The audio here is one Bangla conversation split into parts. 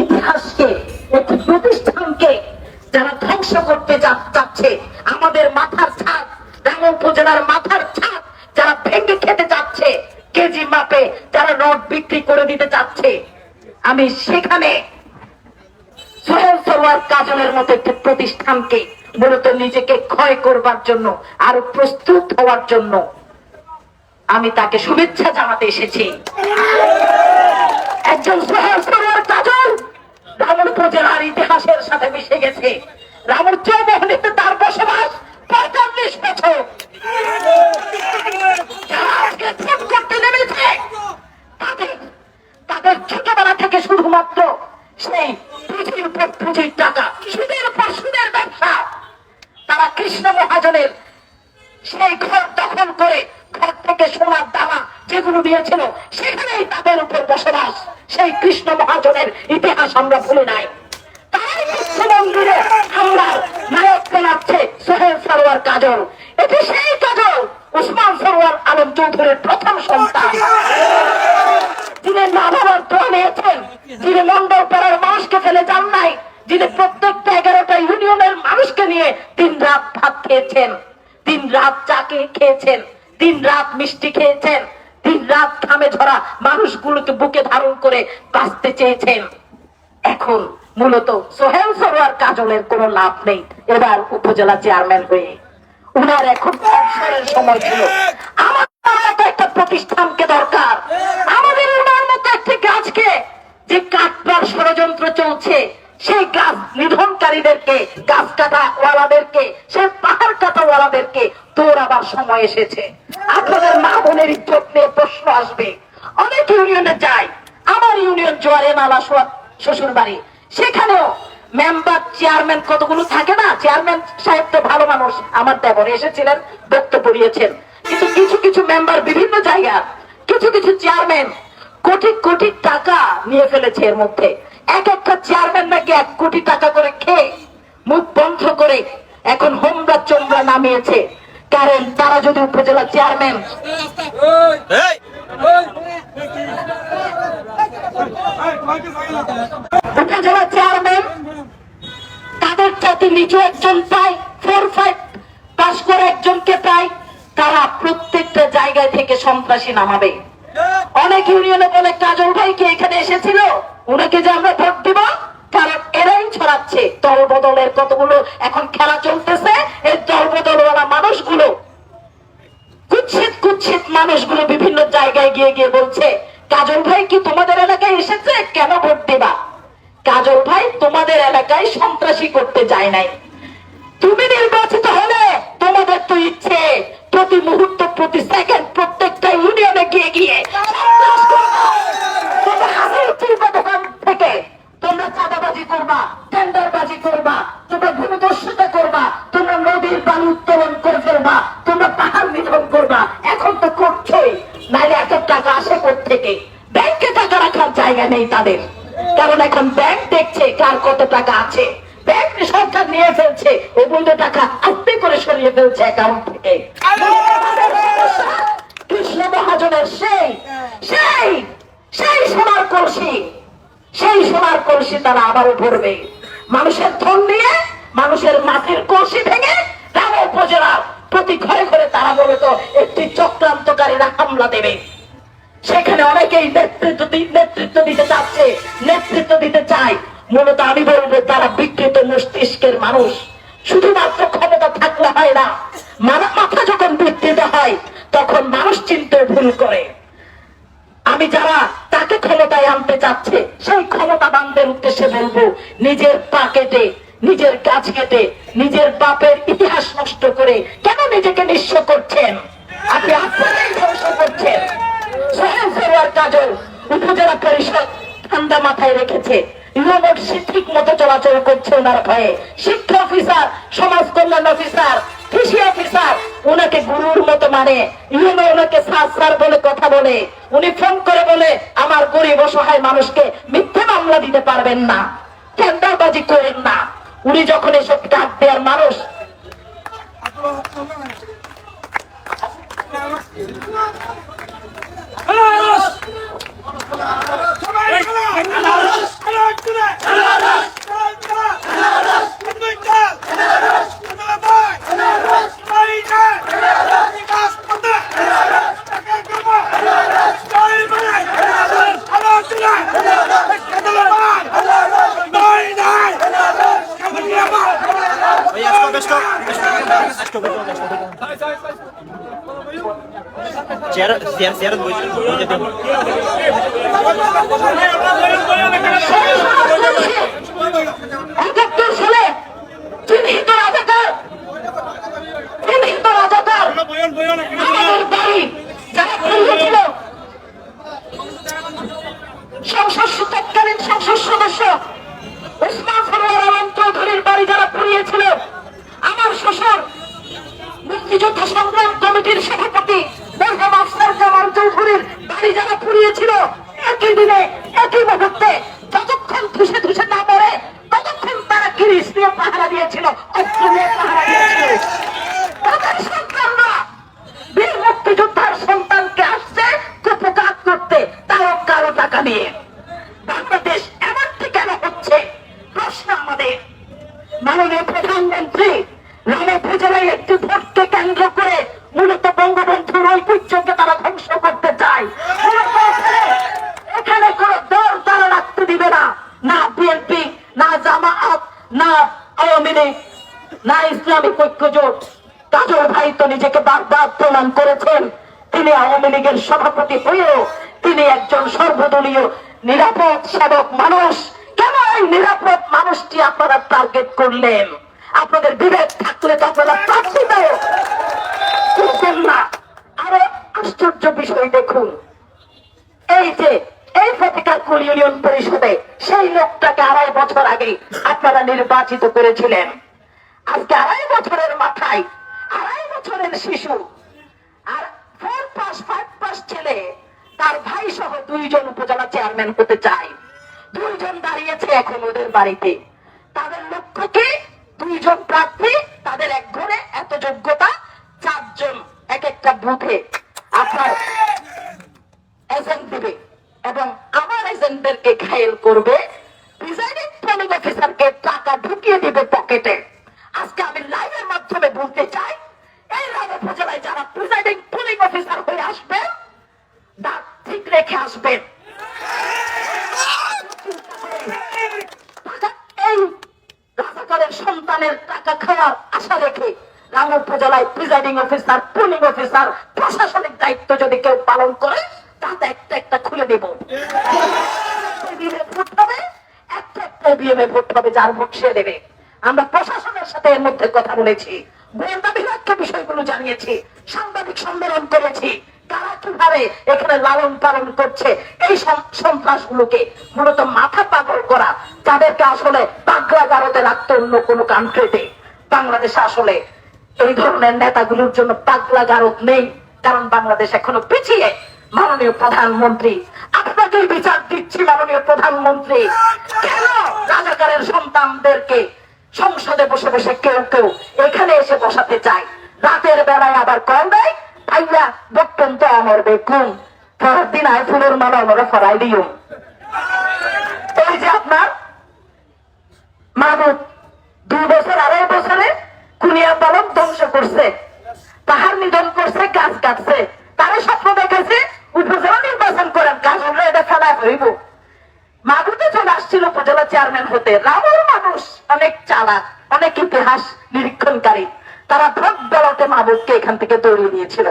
ইতিহাসকে, একটি প্রতিষ্ঠানকে যারা ধ্বংস করতে চাচ্ছে, আমাদের মাথার ছাদ রাঙ্গা উপজেলার মাথার ছাদ যারা ভেঙে খেতে চাচ্ছে, কেজি মাপে যারা নোট বিক্রি করে দিতে চাচ্ছে। আমি সেখানে সোহেল সরোয়ার কাজলের মতো একটি প্রতিষ্ঠানকে মূলত নিজেকে ক্ষয় করবার জন্য আরও প্রস্তুত হওয়ার জন্য আমি তাকে শুভেচ্ছা জানাতে এসেছি। একজন সোহেল রামুর উপজেলার ইতিহাসের সাথে মিশে গেছে। রামুর তার বসবাস পঁয়তাল্লিশ বছর। তাদের ছোটবেলা থেকে শুধুমাত্র টাকা, সুদের উপর সুদের ব্যবসা। তারা কৃষ্ণ মহাজনের সেই ঘর দখল করে ঘর থেকে সোনার দানা যেগুলো দিয়েছিল, সেখানেই তাদের উপর বসবাস। সেই কৃষ্ণ মহাজনের ইতিহাস আমরা ভুলে নাই। মন্দিরে সোহেল সরোয়ার কাজল। এটি সেই কাজল, উসমান সরোয়ার আলম চৌধুরীর প্রথম সন্তান। যিনি মা বাবার দোয়া নিয়েছেন, যিনি মন্ডল পাড়ার মানুষকে ফেলে যান নাই, যিনি প্রত্যেকটা এগারোটা ইউনিয়নের মানুষকে নিয়ে দিন রাত ভাত খেয়েছেন, দিন রাত চাকে খেয়েছেন, দিন রাত মিষ্টি খেয়েছেন রাত ঘামে ঝরা মানুষগুলোকে বুকে ধারণ করে বাঁচতে চেয়েছেন। এখন মূলত সোহেল সরোয়ার কাজলের কোনো লাভ নেই। এবার উপজেলা চেয়ারম্যান হয়ে উনার এখন সময় ছিল। আমার মতো একটা প্রতিষ্ঠানকে দরকার। আমাদের উনার মতো একটি গাছকে যে কাটবার ষড়যন্ত্র চলছে সেই গাছ নিধনকারীদেরকে, গাছ কাটা ওয়ালাদেরকে, সেই পাহাড় কাটা ওয়ালাদেরকে দৌড়াবার সময় এসেছে। আপনাদের মা বোনের ইজ্জত নিয়ে প্রশ্ন আসবে। অনেক ইউনিয়নে যায় আমার ইউনিয়ন জোয়ারে নালা শ্বশুর বাড়ি। সেখানেও মেম্বার, চেয়ারম্যান কতগুলো থাকে না? চেয়ারম্যান সাহেব তো ভালো মানুষ। আমার দেবর এসেছিলেন, বক্তব্য দিয়েছেন। কিন্তু কিছু কিছু মেম্বার বিভিন্ন জায়গা কিছু কিছু চেয়ারম্যান কোটি কোটি টাকা নিয়ে ফেলেছে এর মধ্যে। এক একটা চেয়ারম্যান নাকি এক কোটি টাকা করে খেয়ে মুখ বন্ধ করে এখন হোমরা চোমরা নামিয়েছে। কারণ তারা যদি উপজেলা চেয়ারম্যান উপজেলা চেয়ারম্যান তাদের চাতে নিচু একজন পায় ফোর ফাইভ পাস করে একজনকে পায় তারা প্রত্যেকটা জায়গায় থেকে সন্ত্রাসী নামাবে। অনেক ইউনিয়নে বলে কাজল ভাই কি এখানে এসেছিল ওনাকে যে আমরা করবা, এখন তো করছোই। নাইলে এত টাকা আসে থেকে ব্যাংকে টাকা রাখার জায়গা নেই তাদের। কারণ এখন ব্যাংক দেখছে কার কত টাকা আছে। মহাজনের সেই সেই সেই সোনার কলসি, সেই সোনার কলসি তারা আবারও ভরবে। মানুষের ধন নিয়ে মানুষের মাটির কলসি ভেঙে গ্রাম উপজেলা প্রতি ঘরে ঘরে তারা মূলত একটি চক্রান্তকারীরা হামলা দেবে। সেখানে অনেকেই নেতৃত্ব নেতৃত্ব দিতে চাচ্ছে, নেতৃত্ব দিতে চায়। মূলত আমি বলব তারা বিকৃত মস্তিষ্কের মানুষ, শুধুমাত্র ক্ষমতা থাকলে হয় না, মাথা মাথা যখন বিকৃত হয়, তখন মানুষ চিনতে ভুল করে। আমি যারা তাকে ক্ষমতায় আনতে চাচ্ছে, সেই ক্ষমতাবানদের উদ্দেশ্যে বলব, নিজের পা কেটে নিজের গাছ কেটে নিজের বাপের ইতিহাস নষ্ট করে কেন নিজেকে নিঃস্ব করছেন? আপনি আপনারাই ধ্বংস করছেন। কাজল উপজেলা পরিষদ ঠান্ডা মাথায় রেখেছে। গুরুর মতো মানে। স্যার বলে কথা বলে। উনি ফোন করে বলে, আমার গরিব অসহায় মানুষকে মিথ্যে মামলা দিতে পারবেন না। টেন্ডারবাজি করেন না। উনি যখন এসব কাজ দেওয়ার মানুষ Hello, চিহ্নিত রাজাকার চিহ্নিত রাজাকার আমাদের বাড়ি মুক্তিযোদ্ধা সংগ্রাম কমিটির সভাপতি মাস্টার জামাল চৌধুরীর বাড়ি যারা পুড়িয়েছিল একই দিনে সভাপতি হয়েও তিনি একজন সর্বদলীয় নিরাপদ সেবক মানুষ। কেন এই নিরাপদ মানুষটি আপনারা টার্গেট করলেন? আপনাদের বিবেক থাকলে তো আপনারা করতেন না, আরও আশ্চর্য বিষয় দেখুন। এই যে, এই ফটিকাকুল ইউনিয়ন পরিষদে সেই লোকটাকে আড়াই বছর আগে আপনারা নির্বাচিত করেছিলেন। আজকে আড়াই বছরের মাথায় আড়াই বছরের শিশু। আর ফোর পাস ফাইভ পাস ছেলে, তার ভাই সহ দুইজন উপজেলা চেয়ারম্যান হতে চায় দুইজন দাঁড়িয়েছে এখন ওদের বাড়িতে। তাদের লক্ষ্য কি দুইজন প্রার্থী, তাদের এক ঘরে এত যোগ্যতা চারজন এক একটা বুথে আপনার এজেন্ট দিবে এবং আমার এজেন্টদেরকে ঘায়েল করবে। প্রিজাইডিং প্ল্যানিং অফিসারকে টাকা ঢুকিয়ে দিবে পকেটে আজকে আমি লাইভের মাধ্যমে বলতে চাই, এই রাম উপজেলায় যারা প্রিজাইডিং পুলিং অফিসার হয়ে আসবেন? দাঁত ঠিক রেখে আসবেন। এই রাজাকারের সন্তানের টাকা খাওয়ার আশা রেখে রাম উপজেলায় প্রিজাইডিং অফিসার পুলিং অফিসার প্রশাসনিক দায়িত্ব যদি কেউ পালন করে, তাতে একটা একটা খুলে দেব। ভোট হবে, একটা একটা বিএমএ ভোট হবে, যার ভোট সে দেবে। আমরা প্রশাসনের সাথে এর মধ্যে কথা বলেছি। গোয়েন্দা বিভাগকে বিষয়গুলো জানিয়েছি। সাংবাদিক সম্মেলন করেছি। তারা কীভাবে এখানে লালন পালন করছে? এই সন্ত্রাস গুলোকে মূলত মাথা পাগল করা তাদেরকে আসলে পাগলা গারদে রাখতো অন্য কোনো কান্ট্রিতে বাংলাদেশে আসলে এই ধরনের নেতাগুলোর জন্য পাগলা গারদ নেই, কারণ বাংলাদেশ এখনও পিছিয়ে। মাননীয় প্রধানমন্ত্রী, আপনাকেই বিচার দিচ্ছি, মাননীয় প্রধানমন্ত্রী। কেন রাজাকারের সন্তানদেরকে সংসদে বসে বসে কেউ কেউ এখানে এসে বসাতে চায়? রাতের বেলায় আবার কল দেয় ভাইয়া বক্তন তো আমার বেকুন পরের দিন আয় ফুলের দুই বছর, আড়াই বছরে কুনিয়া পালক ধ্বংস করছে। পাহাড় নিধন করছে, গাছ কাটছে। তারা স্বপ্ন দেখেছে, উপজেলা নির্বাচন করেন গাছ আমরা এটা ফেলায় হইব। মাগুতে চলে আসছিল উপজেলা চেয়ারম্যান হতে। রামুর মানুষ অনেক চালাক, অনেক ইতিহাস নিরীক্ষণকারী। তারা ভোট মাহবুবকে এখান থেকে দৌড়িয়ে দিয়েছিল।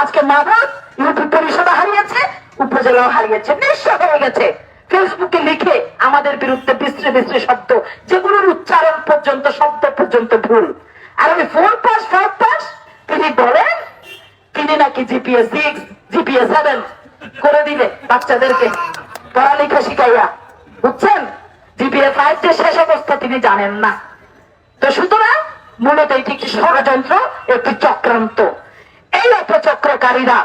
আজকে মাহবুব ইউপি পরিষদা হারিয়েছে, উপজেলাও হারিয়েছে, নিঃস্ব হয়ে গেছে। ফেসবুকে লিখে আমাদের বিরুদ্ধে বিশ্রী বিশ্রী শব্দ, যেগুলোর উচ্চারণ পর্যন্ত, শব্দ পর্যন্ত ভুল। আর ওই ফোর পাস ফাইভ পাস তিনি বলেন, তিনি নাকি জিপিএস সিক্স জিপিএস সেভেন করে দিবে বাচ্চাদেরকে পড়ালেখা শিখাইয়া। বুঝছেন? জিপিএস ফাইভ যে শেষ অবস্থা তিনি জানেন না। তো সুতরাং মূলত এটি একটি ষড়যন্ত্র একটি চক্রান্ত। এই অপচক্রকারীরা,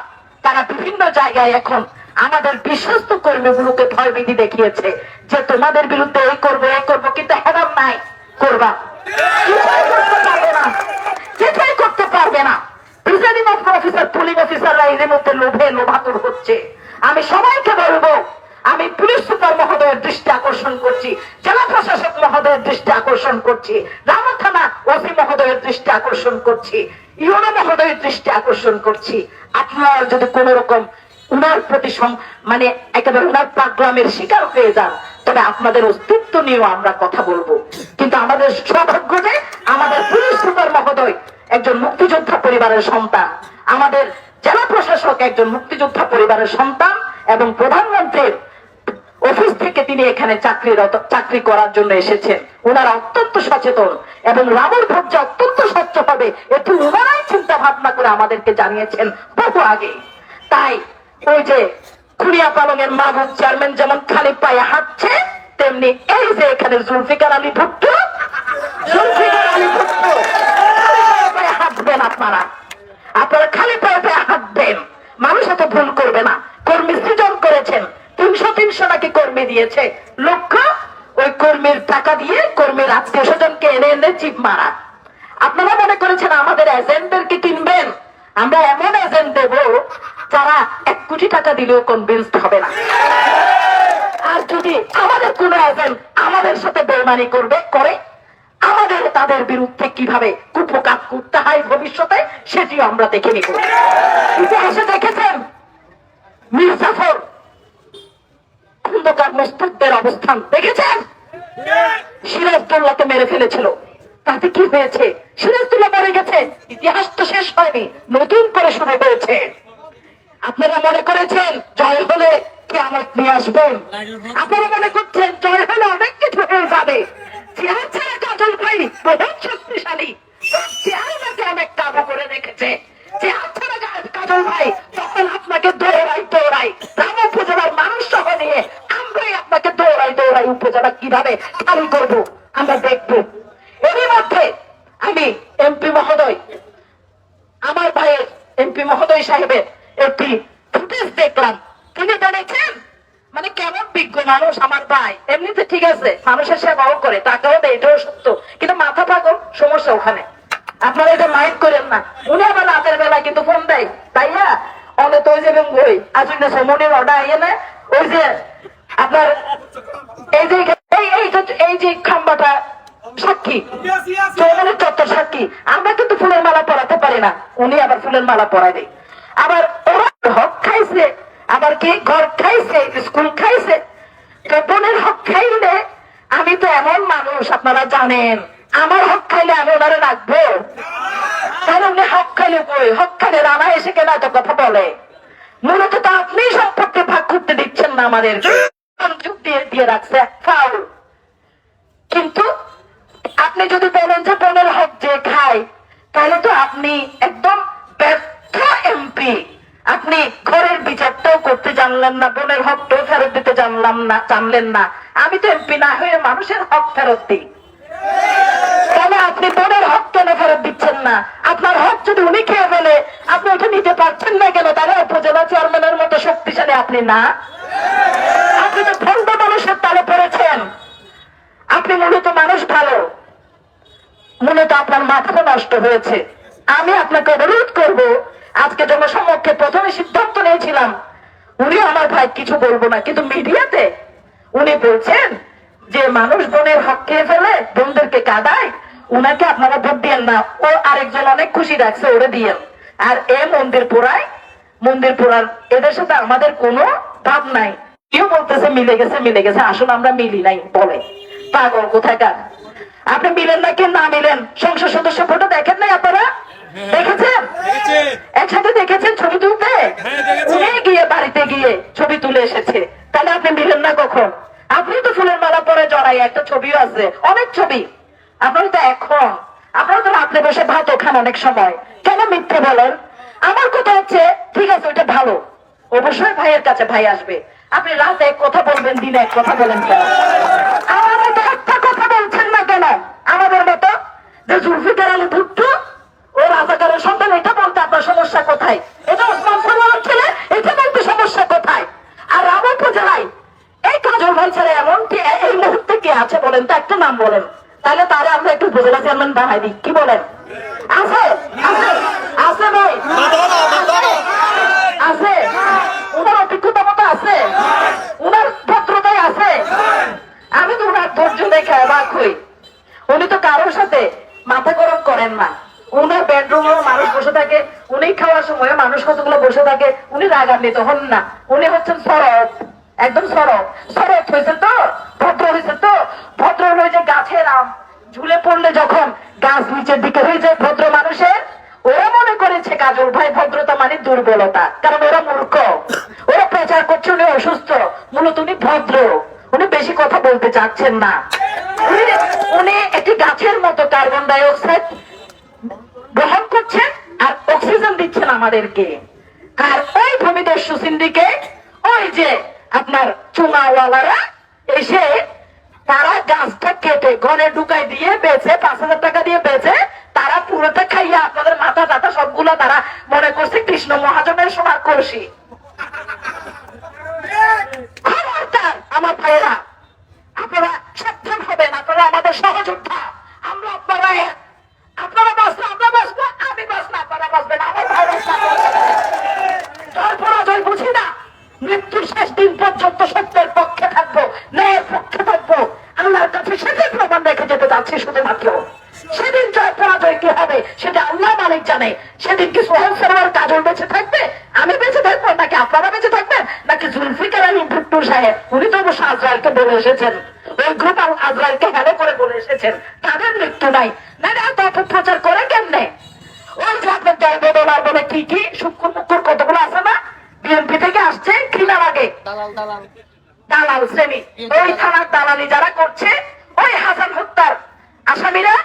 তারা বিভিন্ন জায়গায় এখন আমাদের বিশ্বস্ত কর্মীগুলোকে ভয়ভীতি দেখিয়েছে যে তোমাদের বিরুদ্ধে এই করব এই করব, কিন্তু হেরাম নাই, করবা। কিছুই করতে পারবে না প্রিজাইডিং অফিসার পুলিং অফিসাররা এর মধ্যে লোভে লোভাতুর হচ্ছে। আমি সবাইকে বলব আমি পুলিশ সুপার মহোদয়ের দৃষ্টি আকর্ষণ করছি, জেলা প্রশাসক মহোদয়ের দৃষ্টি আকর্ষণ করছি, রাম থানা ওসি মহোদয়ের দৃষ্টি আকর্ষণ করছি ইউনো মহোদয়ের দৃষ্টি আকর্ষণ করছি। আপনারা যদি কোন রকম উনার প্রতি মানে একেবারে উনার পাগলামের শিকার হয়ে যান, তবে আপনাদের অস্তিত্ব নিয়েও আমরা কথা বলব। কিন্তু আমাদের সৌভাগ্য যে আমাদের পুলিশ সুপার মহোদয় একজন মুক্তিযোদ্ধা পরিবারের সন্তান। আমাদের জেলা প্রশাসক একজন মুক্তিযোদ্ধা পরিবারের সন্তান এবং প্রধানমন্ত্রীর অফিস থেকে তিনি এখানে চাকরিরত, চাকরি করার জন্য এসেছেন। ওনারা অত্যন্ত সচেতন এবং রাবণ ভোট যে অত্যন্ত স্বচ্ছ হবে এটি ওনারাই চিন্তা ভাবনা করে আমাদেরকে জানিয়েছেন বহু আগে। তাই ওই যে খুনিয়া পালংয়ের মাহবুব চেয়ারম্যান যেমন খালি পায়ে হাঁটছে, তেমনি এই যে এখানে জুলফিকার আলী ভুট্টো। জুলফিকার আলী ভুট্টো। হাঁটবেন আপনারা। আপনারা খালি পায়ে পায়ে হাঁটবেন। মানুষ এত ভুল করবে না কর্মী সৃজন করেছেন তিনশো তিনশো নাকি কর্মী দিয়েছে। লক্ষ্য, ওই কর্মীর টাকা দিয়ে কর্মীর আত্মীয় স্বজনকে এনে এনে চিপ মারা। আপনারা মনে করেছেন আমাদের এজেন্টদেরকে কিনবেন? আমরা এমন এজেন্ট দেব যারা এক কোটি টাকা দিলেও কনভিন্সড হবে না। আর যদি আমাদের কোন এজেন্ট আমাদের সাথে বেমানি করবে, করে, আমাদের তাদের বিরুদ্ধে কীভাবে কুপকাত করতে হয় ভবিষ্যতে, সেটিও আমরা দেখে নিব। ইতিহাসে দেখেছেন? মীর জাফর খন্দকার মোস্তাকদের অবস্থান দেখেছেন? সিরাজদৌল্লাকে মেরে ফেলেছিল। তাতে কি হয়েছে? সিরাজদৌল্লা মরে গেছে। ইতিহাস তো শেষ হয়নি। নতুন করে শুরু হয়েছে। আপনারা মনে করেছেন জয় হলে কি আমার নিয়ে আসবেন? আপনারা মনে করছেন জয় হলে অনেক কিছু হয়ে যাবে। চেয়ার ছাড়া কাজল ভাই বহুত শক্তিশালী। চেয়ার নাকি অনেক কাবু করে রেখেছে। কাজল ভাই এমপি মহোদয় সাহেবের দেখলাম। তিনি বলেছেন মানে কেমন বিজ্ঞ মানুষ আমার ভাই। এমনিতে ঠিক আছে, মানুষের সেবাও করে, টাকাও দেয়, এটাও সত্য। কিন্তু মাথা পাগল, সমস্যা ওখানে। আপনারা এটা মাইন্ড করেন না। উনি আবার রাতের বেলা কিন্তু ফোন দেয়। তাই না? অনেক তো যে ওই আসুন না সমনের অর্ডার আইয়ে না, ওই যে আপনার এই যে এই যে- খাম্বাটা সাক্ষী চত্বর সাক্ষী, আমরা কিন্তু ফুলের মালা পরাতে পারি না। উনি আবার ফুলের মালা পরায় দেয়। আবার ওরা হক খাইছে, আবার কি ঘর খাইছে, স্কুল খাইছে বোনের হক খাইলে আমি তো এমন মানুষ, আপনারা জানেন। আমার হক খাইলে আমি ওনারে রাখব। তাহলে উনি হক খাইলে কই? হক খাইলে রানা এসে কেন এত কথা বলে। মূলত তো আপনি সম্পর্কে ভাগ করতে দিচ্ছেন না আমাদের। দিয়ে দিয়ে রাখছে ফাউল। কিন্তু আপনি যদি বলেন যে বোনের হক যে খায়, তাহলে তো আপনি একদম ব্যর্থ এমপি। আপনি ঘরের বিচারটাও করতে জানলেন না, বোনের হকটাও ফেরত দিতে জানলাম না, জানলেন না। আমি তো এমপি না হয়ে মানুষের হক ফেরত দিই। তাহলে আপনি বোনের হক কেন ফেরত দিচ্ছেন না। আপনার হক যদি উনি খেয়ে ফেলে, আপনি ওটা নিতে পারছেন না কেন? তাহলে উপজেলা চেয়ারম্যানের মতো শক্তিশালী আপনি না। আপনি তো ভণ্ড মানুষের তালে পড়েছেন। আপনি মূলত মানুষ ভালো। মূলত আপনার মাথা নষ্ট হয়েছে। আমি আপনাকে অনুরোধ করব, আজকে জনসমক্ষে প্রথমে সিদ্ধান্ত নিয়েছিলাম উনি আমার ভাই কিছু বলব না, কিন্তু মিডিয়াতে উনি বলছেন যে মানুষ বোনের হক খেয়ে ফেলে বোনদেরকে কাদায় উনাকে আপনারা ভোট দিয়েন না। ও আরেকজন অনেক খুশি রাখছে ওরে দিয়েন। আর এ মন্দির পোড়ায় মন্দির পোড়ার এদের সাথে আমাদের কোনো ভাব নাই। কেউ বলতেছে মিলে গেছে মিলে গেছে আসলে আমরা মিলি নাই বলে। পাগল কোথাকার। আপনি মিলেন না কেন? না মিলেন। সংসদ সদস্য ফটো দেখেন নাই আপনারা? দেখেছেন? একসাথে দেখেছেন ছবি তুলতে? উনি গিয়ে বাড়িতে গিয়ে ছবি তুলে এসেছে। তাহলে আপনি মিলেন না কখন? আপনি তো ফুলের মালা পরে জড়াই একটা ছবিও আছে। অনেক ছবি। আপনারা তো এখন, আপনারা তো রাত্রে বসে ভাতও খান অনেক সময়। কেন মিথ্যে বলেন? আমার কথা হচ্ছে, ঠিক আছে ওটা ভালো। অবশ্যই ভাইয়ের কাছে ভাই আসবে। আপনি রাতে এক কথা বলবেন, দিনে এক কথা বলেন আমার কথা বলছেন না কেন? আমাদের মতো যে জুলফিকার আলী ভুট্টো, ও রাজাকারের সন্তান, এটা বলতে আপনার সমস্যা কোথায়? এটা ওসমান এটা বলতে সমস্যা কোথায়? আর রাম উপজেলায় এই কাজল ভাই ছাড়া এমন কি এই মুহূর্তে কে আছে বলেন তো? একটা নাম বলেন। তাহলে তারে আমরা একটু উপজেলা চেয়ারম্যান বানাই দিই। কি বলেন? আছে? আছে? আছে ভাই? আছে? উনার অভিজ্ঞতা মতো আছে? উনার ভদ্রতায় আছে? আমি তো উনার ধৈর্য দেখে অবাক হই। উনি তো কারোর সাথে মাথা গরম করেন না। উনার বেডরুমে মানুষ বসে থাকে উনি খাওয়ার সময় মানুষ কতগুলো বসে থাকে উনি রাগান্বিত হন না। একদম সরব। সরব হয়েছে তো? ভদ্র হয়েছে তো? ভদ্র হয়ে যে গাছের আম। ঝুলে পড়লে যখন গাছ নিচের দিকে হয়ে যায় ভদ্র মানুষের, ওরা মনে করেছে কাজল ভাই ভদ্রতা মানে দুর্বলতা। কারণ ওরা মূর্খ। ওরা প্রচার করছে, উনি অসুস্থ। মূলত উনি ভদ্র। উনি বেশি কথা বলতে চাচ্ছেন না। উনি একটি গাছের মতো কার্বন ডাই অক্সাইড গ্রহণ করছেন আর অক্সিজেন দিচ্ছেন আমাদেরকে। আর ওই ভূমিদস্যু সিন্ডিকেট, ওই যে আপনার চুনাওয়ালারা এসে তারা গাছটা কেটে ঘরে ঢুকাই দিয়ে বেচে, পাঁচ হাজার টাকা দিয়ে বেচে, তারা পুরোটা খাইয়া আপনাদের মাথা টাথা সবগুলো তারা মনে করছে কৃষ্ণ মহাজনের সোনার কলসি। আমার ভাইয়েরা, আপনারা সাবধান হবেন, আপনারা আমাদের সহযোদ্ধা। আমরা আপনারা। আপনারা আমরা বাঁচবো, আমি আপনারা বাঁচবেন, আমার জয় পরাজয় বুঝি না। মৃত্যুর শেষ দিন পর্যন্ত সত্যের পক্ষে থাকব, ন্যায়ের পক্ষে থাকব। আল্লাহর কাছে সেটাই প্রমাণ রেখে যেতে যাচ্ছি শুধুমাত্র। সেদিন জয় পরাজয় কি হবে, সেটা আল্লাহ মালিক জানে। সেদিন কি সোহেল সরোয়ার কাজল বেঁচে থাকবে? আমি বেঁচে থাকব, নাকি আপনারা বেঁচে থাকবেন? নাকি জুলফিকার আলী ভুট্টু সাহেব, উনি তো অবশ্য আজরায়েলকে বলে এসেছেন। ওই গ্রুপ আজরায়েলকে হ্যালো করে বলে এসেছেন। তাদের মৃত্যু নাই। না না এত অপপ্রচার করে কেমনে? ওই যে আপনার জয় বেদনার বলে কি কি? শুক্র মুক্কুর কতগুলো আছে না? বিএনপি থেকে আসছে ঘৃণা লাগে দালাল শ্রেণি। ওই থানার দালালি যারা করছে ওই হাসান হত্যার আসামিরা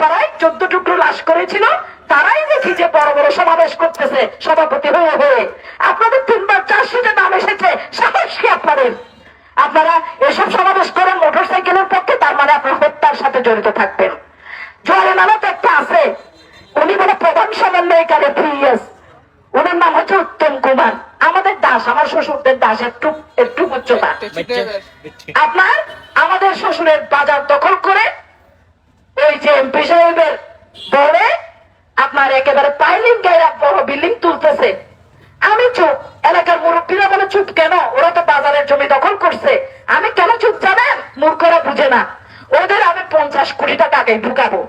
পাড়ায় চোদ্দ টুকরো লাশ করেছিল। তারাই দেখি যে বড় বড় সমাবেশ করতেছে সভাপতি হয়ে হয়ে। আপনাদের তিনবার চারশোতে নাম এসেছে সাহস কি আপনাদের? আপনারা এসব সমাবেশ করেন মোটর সাইকেলের পক্ষে তার মানে আপনার হত্যার সাথে জড়িত থাকবেন। জয়ের নামে তো একটা আছে। উনি বলে প্রধান সমন্বয়কারী প্রিয়াস ওনার নাম হচ্ছে উত্তম কুমার। আমাদের দাস আমার শ্বশুরদের দাস একটু একটু উচ্চতা আপনার আমাদের শ্বশুরের বাজার দখল করে ওই যে এমপি সাহেবের বলে আপনার একেবারে পাইলিং গায়ে বড় বিল্ডিং তুলতেছে। আমি চুপ। এলাকার মুরব্বীরা বলে চুপ কেন? ওরা তো বাজারের জমি দখল করছে। আমি কেন চুপ জানেন? মূর্খরা বুঝে না। ওদের আমি পঞ্চাশ কোটি টাকা আগে ঢুকাবো।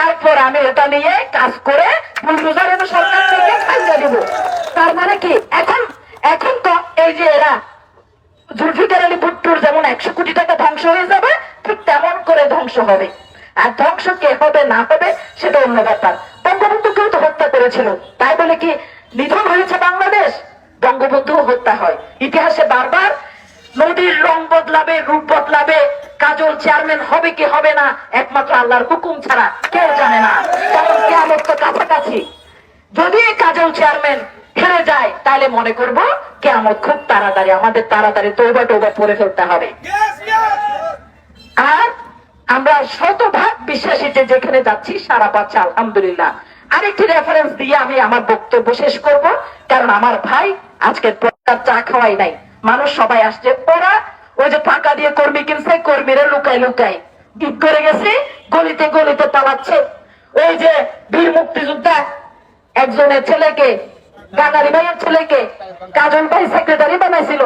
তারপর আমি ওটা নিয়ে কাজ করে সরকার থেকে খাইয়ে দিব। তার মানে কি? এখন এখন তো এই যে এরা জুলফিকার আলী ভুট্টোর যেমন একশো কোটি টাকা ধ্বংস হয়ে যাবে, ঠিক তেমন করে ধ্বংস হবে। আর ধ্বংস কে হবে, না হবে, সেটা অন্য ব্যাপার। বঙ্গবন্ধুকেও তো হত্যা করেছিল। তাই বলে কি, নিধন হয়েছে বাংলাদেশ? বঙ্গবন্ধু হত্যা হয়। ইতিহাসে বারবার নদীর রং বদলাবে রূপ বদলাবে। কাজল চেয়ারম্যান হবে কি হবে না একমাত্র আল্লাহর হুকুম ছাড়া কেউ জানে না। কারণ কেমন তো কাছাকাছি। যদি কাজল চেয়ারম্যান হেরে যায় তাহলে মনে করব কেমন খুব তাড়াতাড়ি আমাদের তাড়াতাড়ি তৌবা টোবা পরে ফেলতে হবে। আর আমরা শতভাগ বিশ্বাসী যে যেখানে যাচ্ছি সারা পাচ্ছে আলহামদুলিল্লাহ। আরেকটি রেফারেন্স দিয়ে আমি আমার বক্তব্য শেষ করব কারণ আমার ভাই আজকে প্রচার চা খাওয়াই নাই। মানুষ সবাই আসছে ওরা ওই যে টাকা দিয়ে কর্মী কিনছে, কর্মীরা লুকাই লুকাই ঈদ করে গেছে, গলিতে গলিতে পালাচ্ছে। ওই যে বীর মুক্তিযোদ্ধা, একজনের ছেলেকে গাঙ্গারি ভাইয়ের ছেলেকে কাজল ভাই সেক্রেটারি বানাইছিল।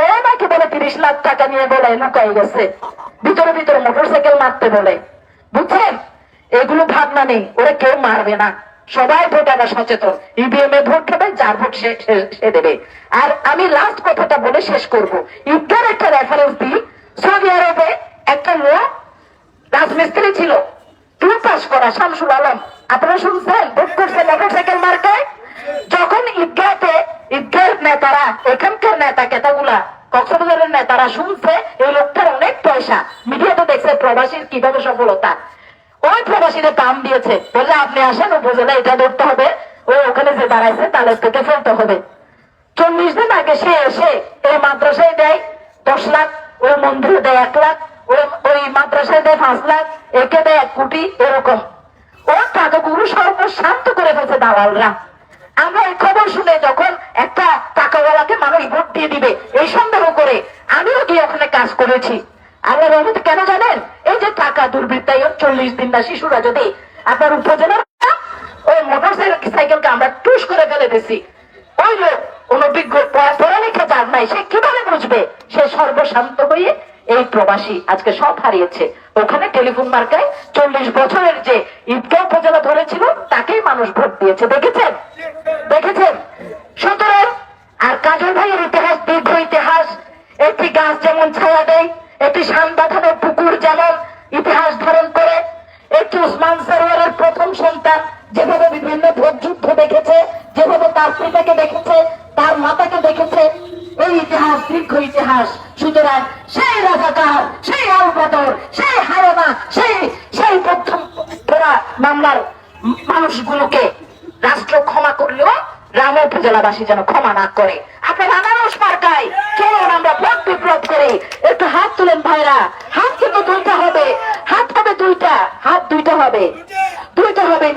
ও নাকি বলে, তিরিশ লাখ টাকা নিয়ে বলে লুকাই গেছে। ভিতরে ভিতরে মোটর সাইকেল মারতে বলে। বুঝছেন? এগুলো ভাবনা নেই, ওরা কেউ মারবে না। সবাই ভোটাররা সচেতন। ইভিএম এ ভোট হবে যার ভোট সে দেবে। আর আমি লাস্ট কথাটা বলে শেষ করব। ঈদগার একটা রেফারেন্স দিই। সৌদি আরবে একটা লোক রাজমিস্ত্রি ছিল। টু পাস করা, শামসুল আলম। আপনারা শুনছেন? ভোট মোটরসাইকেল যখন ঈদগাহতে ঈদগাহের নেতারা, এখানকার নেতা কেতাগুলা, কক্সবাজারের নেতারা শুনছে, এই লোকটার অনেক পয়সা। মিডিয়াতে দেখছে প্রবাসীর কীভাবে সফলতা। ওই প্রবাসীদের দাম দিয়েছে। বললে, আপনি আসেন উপজেলা এটা ধরতে হবে। ও ওখানে যে দাঁড়াইছে তাহলে থেকে ফেলতে হবে। চল্লিশ দিন আগে সে এসে এই মাদ্রাসায় দেয়, দশ লাখ, ওই মন্দিরে দেয় এক লাখ, ওই ওই মাদ্রাসায় দেয় পাঁচ লাখ, একে দেয় এক কোটি, এরকম। ও টাকাগুলো সর্বশান্ত করে ফেলছে দালালরা। আমরা এই খবর শুনে যখন একটা টাকাওয়ালাকে মানুষ ভোট দিয়ে দিবে, এই সন্দেহ করে আমিও গিয়ে ওখানে কাজ করেছি। আল্লাহ রহমতে কেন জানেন? টাকা দুর্বৃত্তায় চল্লিশ দিন না শিশুরা যদি আপনার উপজেলার ওই মোটর সাইকেলকে আমরা টুস করে ফেলে দিছি। ওই লোক অনভিজ্ঞ পড়া- পড়ালেখা যার নাই, সে কীভাবে বুঝবে? সে সর্বশান্ত হয়ে এই প্রবাসী আজকে সব হারিয়েছে। ওখানে টেলিফোন মার্কায় চল্লিশ বছরের যে ঈদগাহ উপজেলা ধরেছিল, তাকেই মানুষ ভোট দিয়েছে। দেখেছেন? দেখেছেন? সুতরাং আর কাজল ভাইয়ের ইতিহাস, দীর্ঘ ইতিহাস, একটি গাছ যেমন ছায়া দেয়, একটি শান উসমান সরোয়ারের প্রথম সন্তান, যেভাবে বিভিন্ন ভোট যুদ্ধ দেখেছে, যেভাবে তার পিতাকে দেখেছে, তার মাতাকে দেখেছে, এই ইতিহাস, দীর্ঘ ইতিহাস। সুতরাং সেই রাজাকার, সেই আলবদর সেই হায়না সেই সেই প্রথম ফেরা মামলার মানুষগুলোকে রাষ্ট্র ক্ষমা করলেও রাম উপজেলাবাসী যেন ক্ষমা না করে আপনার আনারস মার্কায় চলুন আমরা ভোট বিপ্লব করি একটু হাত তুলেন ভাইরা হাত কিন্তু দুইটা হবে হাত হবে দুইটা হাত দুইটা হবে দুইটা হবে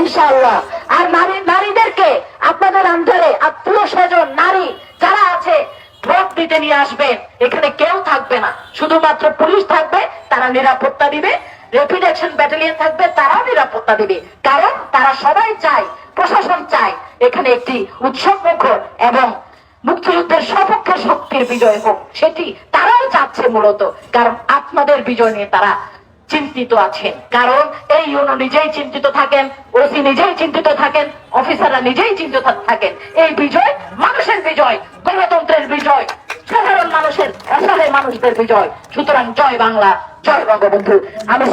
ইনশাল্লাহ আর নারী নারীদেরকে আপনাদের আন্ধারে আত্মীয় স্বজন, নারী যারা আছে, ভোট দিতে নিয়ে আসবেন এখানে কেউ থাকবে না। শুধুমাত্র পুলিশ থাকবে, তারা নিরাপত্তা দিবে। রেপিড অ্যাকশন ব্যাটালিয়ন থাকবে, তারাও নিরাপত্তা দিবে। কারণ তারা সবাই চায়, প্রশাসন চায় এখানে একটি উৎসব মুখর এবং মুক্তিযুদ্ধের সপক্ষে শক্তির বিজয় হোক। সেটি তারাও চাচ্ছে মূলত। কারণ আপনাদের বিজয় নিয়ে তারা চিন্তিত আছেন। কারণ এই ইউনো নিজেই চিন্তিত থাকেন, ওসি নিজেই চিন্তিত থাকেন, অফিসাররা নিজেই চিন্তিত থাকেন। এই বিজয় মানুষের বিজয়, গণতন্ত্রের বিজয়, সাধারণ মানুষের অসহায় মানুষদের বিজয়। সুতরাং জয় বাংলা, জয় বঙ্গবন্ধু। আমি